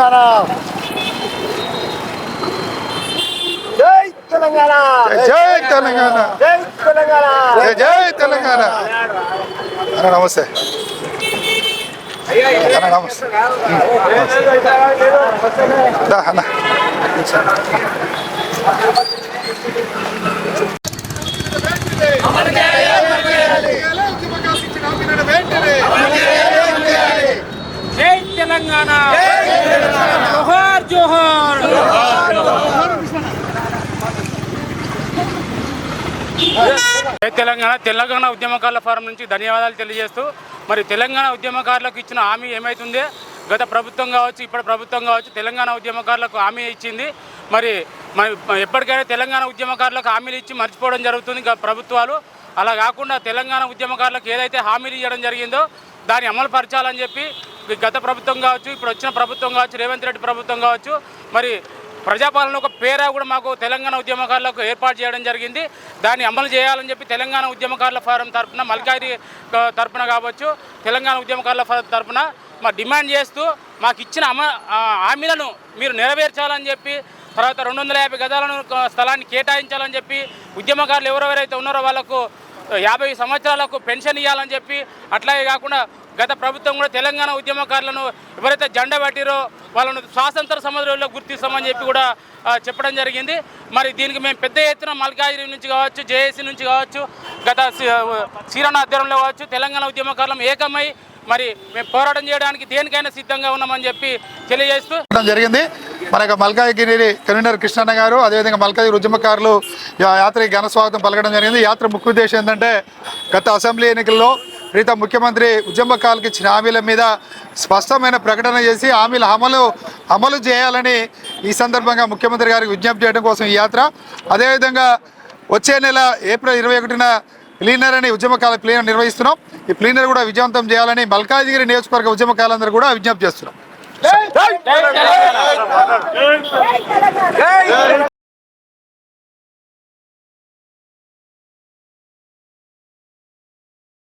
తెలంగాణ. జై తెలంగాణ. జై తెలంగాణ. జై తెలంగాణ. జై తెలంగాణ. అన్న నమస్తే. అన్న నమస్తే. అన్న జై తెలంగాణ జోహార్ జోహార్ జై తెలంగాణ తెలంగాణ ఉద్యమకారుల ఫారం నుంచి ధన్యవాదాలు తెలియజేస్తూ మరి తెలంగాణ ఉద్యమకారులకు ఇచ్చిన హామీ ఏమైతుందే? గత ప్రభుత్వం కావచ్చు ఇప్పుడు ప్రభుత్వం కావచ్చు తెలంగాణ ఉద్యమకారులకు హామీ ఇచ్చింది. మరి మరి ఎప్పటికైనా తెలంగాణ ఉద్యమకారులకు హామీలు ఇచ్చి మర్చిపోవడం జరుగుతుంది ప్రభుత్వాలు. అలా కాకుండా తెలంగాణ ఉద్యమకారులకు ఏదైతే హామీలు ఇవ్వడం జరిగిందో దాన్ని అమలు పరచాలని చెప్పి గత ప్రభుత్వం కావచ్చు ఇప్పుడు వచ్చిన ప్రభుత్వం కావచ్చు రేవంత్ రెడ్డి ప్రభుత్వం కావచ్చు మరి ప్రజాపాలన ఒక పేరా కూడా మాకు తెలంగాణ ఉద్యమకారులకు ఏర్పాటు చేయడం జరిగింది. దాన్ని అమలు చేయాలని చెప్పి తెలంగాణ ఉద్యమకారుల ఫారం తరపున మల్కారి తరపున కావచ్చు తెలంగాణ ఉద్యమకారుల ఫారం తరఫున మా డిమాండ్ చేస్తూ మాకు ఇచ్చిన అమ హామీలను మీరు నెరవేర్చాలని చెప్పి తర్వాత రెండు వందల యాభై గదాలను స్థలాన్ని కేటాయించాలని చెప్పి ఉద్యమకారులు ఎవరెవరైతే ఉన్నారో వాళ్ళకు యాభై సంవత్సరాలకు పెన్షన్ ఇవ్వాలని చెప్పి అట్లాగే కాకుండా గత ప్రభుత్వం కూడా తెలంగాణ ఉద్యమకారులను ఎవరైతే జెండా పట్టిరో వాళ్ళను స్వాతంత్ర సమరంలో గుర్తిస్తామని చెప్పి కూడా చెప్పడం జరిగింది. మరి దీనికి మేము పెద్ద ఎత్తున మల్కాజిరి నుంచి కావచ్చు జేఏసీ నుంచి కావచ్చు గత శ్రీరణ ఆధ్వర్యంలో కావచ్చు తెలంగాణ ఉద్యమకారులం ఏకమై మరి మేము పోరాటం చేయడానికి దేనికైనా సిద్ధంగా ఉన్నామని చెప్పి తెలియజేస్తూ జరిగింది. మన యొక్క మల్కాయగిరి కన్వీనర్ కృష్ణన్న గారు అదేవిధంగా మల్కాయి ఉద్యమకారులు యాత్రకి ఘన స్వాగతం పలకడం జరిగింది. యాత్ర ముఖ్య ఉద్దేశం ఏంటంటే గత అసెంబ్లీ ఎన్నికల్లో ప్రీత ముఖ్యమంత్రి ఉద్యమకారులకు ఇచ్చిన హామీల మీద స్పష్టమైన ప్రకటన చేసి హామీల అమలు అమలు చేయాలని ఈ సందర్భంగా ముఖ్యమంత్రి గారికి విజ్ఞప్తి చేయడం కోసం ఈ యాత్ర అదేవిధంగా వచ్చే నెల ఏప్రిల్ ఇరవై ఒకటిన ప్లీనర్ అని ఉద్యమకాల ప్లీనర్ నిర్వహిస్తున్నాం ఈ ప్లీనర్ కూడా విజయవంతం చేయాలని మల్కాజిగిరి నియోజకవర్గ ఉద్యమకాలందరూ కూడా విజ్ఞప్తి చేస్తున్నాం